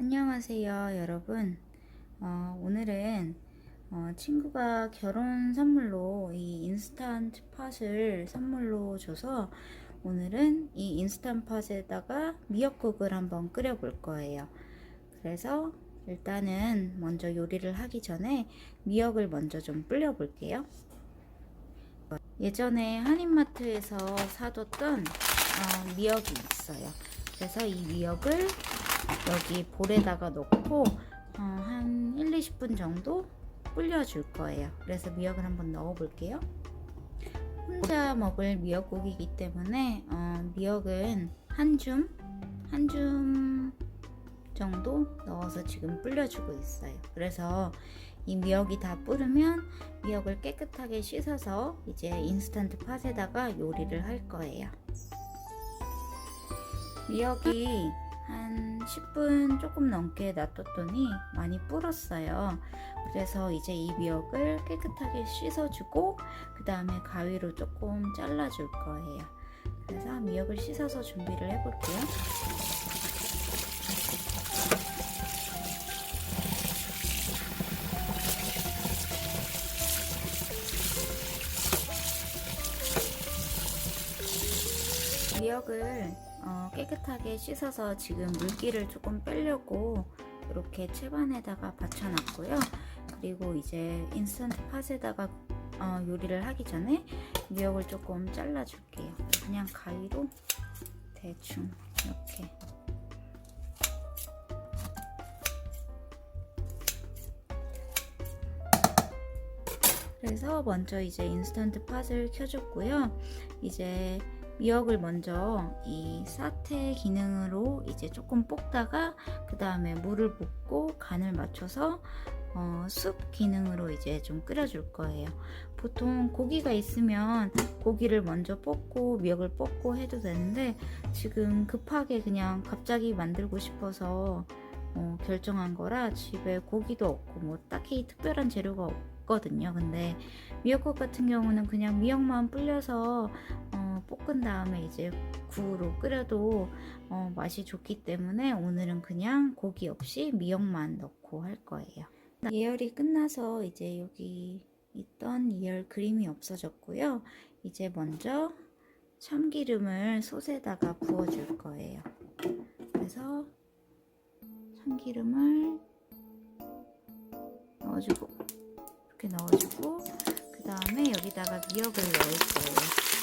안녕하세요, 여러분. 어, 오늘은 어, 친구가 결혼 선물로 이 인스턴트 팟을 선물로 줘서 오늘은 이 인스턴트 팟에다가 미역국을 한번 끓여 볼 거예요. 그래서 일단은 먼저 요리를 하기 전에 미역을 먼저 좀 불려 볼게요. 예전에 한인마트에서 사뒀던 어, 미역이 있어요. 그래서 이 미역을 여기 볼에다가 넣고 어, 한 1, 20분 정도 불려줄 거예요. 그래서 미역을 한번 넣어 볼게요. 혼자 먹을 미역국이기 때문에 어, 미역은 한 줌, 한 줌 정도 넣어서 지금 불려주고 있어요. 그래서 이 미역이 다 불으면 미역을 깨끗하게 씻어서 이제 인스턴트 팟에다가 요리를 할 거예요. 미역이 한 10분 조금 넘게 놔뒀더니 많이 불었어요. 그래서 이제 이 미역을 깨끗하게 씻어주고 그 다음에 가위로 조금 잘라줄 거예요. 그래서 미역을 씻어서 준비를 해볼게요. 미역을 어, 깨끗하게 씻어서 지금 물기를 조금 빼려고 이렇게 채반에다가 받쳐놨고요. 그리고 이제 인스턴트 팟에다가 어, 요리를 하기 전에 미역을 조금 잘라줄게요. 그냥 가위로 대충 이렇게 그래서 먼저 이제 인스턴트 팟을 켜줬고요. 이제 미역을 먼저 이 사태 기능으로 이제 조금 볶다가 그 다음에 물을 붓고 간을 맞춰서 어, 숲 기능으로 이제 좀 끓여줄 거예요. 보통 고기가 있으면 고기를 먼저 볶고 미역을 볶고 해도 되는데 지금 급하게 그냥 갑자기 만들고 싶어서 어, 결정한 거라 집에 고기도 없고 뭐 딱히 특별한 재료가 없거든요. 근데 미역국 같은 경우는 그냥 미역만 불려서 어, 볶은 다음에 이제 구로 끓여도 어, 맛이 좋기 때문에 오늘은 그냥 고기 없이 미역만 넣고 할 거예요. 예열이 끝나서 이제 여기 있던 예열 그림이 없어졌고요. 이제 먼저 참기름을 솥에다가 부어줄 거예요. 그래서 참기름을 넣어주고 이렇게 넣어주고 그 다음에 여기다가 미역을 넣을 거예요.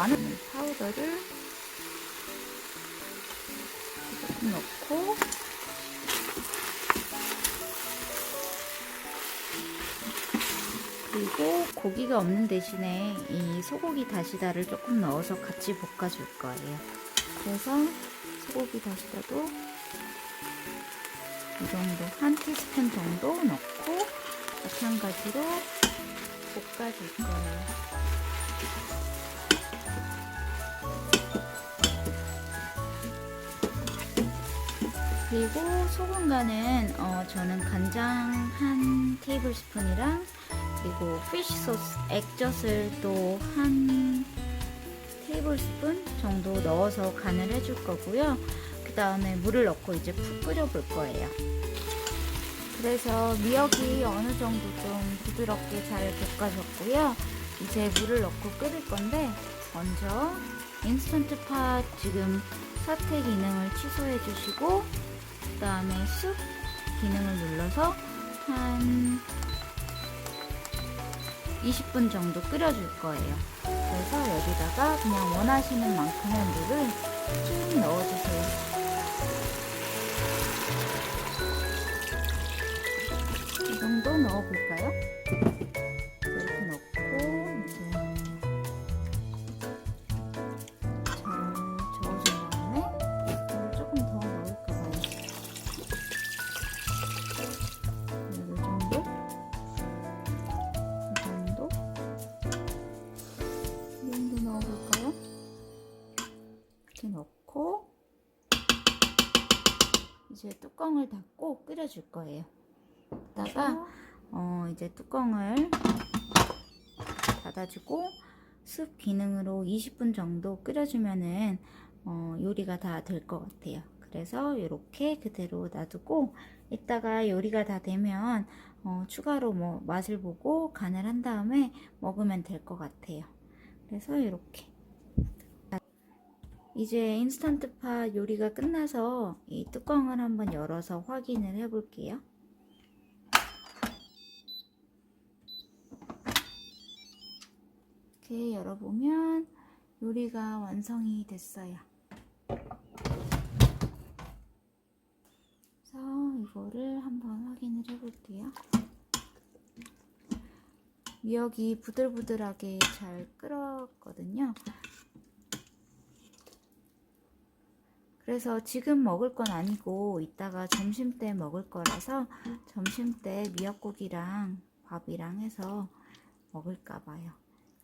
마늘 파우더를 조금 넣고 그리고 고기가 없는 대신에 이 소고기 다시다를 조금 넣어서 같이 볶아줄 거예요. 그래서 소고기 다시다도 이 정도 한 티스푼 정도 넣고 마찬가지로 볶아줄 거예요. 그리고 소금 간은 어, 저는 간장 한 테이블 스푼이랑 그리고 피쉬 소스 액젓을 또 한 테이블 스푼 정도 넣어서 간을 해줄 거고요. 그 다음에 물을 넣고 이제 푹 끓여 볼 거예요. 그래서 미역이 어느 정도 좀 부드럽게 잘 볶아졌고요. 이제 물을 넣고 끓일 건데 먼저 인스턴트 팟 지금 사태 기능을 취소해 주시고 그 다음에 숲 기능을 눌러서 한 20분 정도 끓여줄 거예요. 그래서 여기다가 그냥 원하시는 만큼의 물을 쭉 넣어주세요. 이 정도 넣어볼까요? 이렇게 넣고 이제 뚜껑을 닫고 끓여줄 거예요. 다가 어 이제 뚜껑을 닫아주고 습 기능으로 20분 정도 끓여주면은 어, 요리가 다 될 것 같아요. 그래서 이렇게 그대로 놔두고 이따가 요리가 다 되면 어, 추가로 뭐 맛을 보고 간을 한 다음에 먹으면 될 것 같아요. 그래서 이렇게 이제 인스턴트파 요리가 끝나서 이 뚜껑을 한번 열어서 확인을 해 볼게요. 이렇게 열어보면 요리가 완성이 됐어요. 그래서 이거를 한번 확인을 해 볼게요. 미역이 부들부들하게 잘 끓었거든요. 그래서 지금 먹을 건 아니고 이따가 점심 때 먹을 거라서 점심 때 미역국이랑 밥이랑 해서 먹을까 봐요.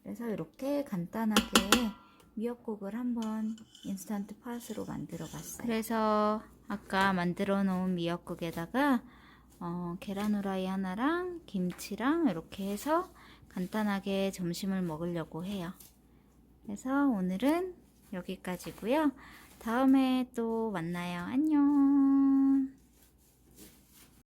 그래서 이렇게 간단하게 미역국을 한번 인스턴트 팟으로 만들어 봤어요. 그래서 아까 만들어 놓은 미역국에다가 어, 계란 후라이 하나랑 김치랑 이렇게 해서 간단하게 점심을 먹으려고 해요. 그래서 오늘은 여기까지고요. 다음에 또 만나요. 안녕.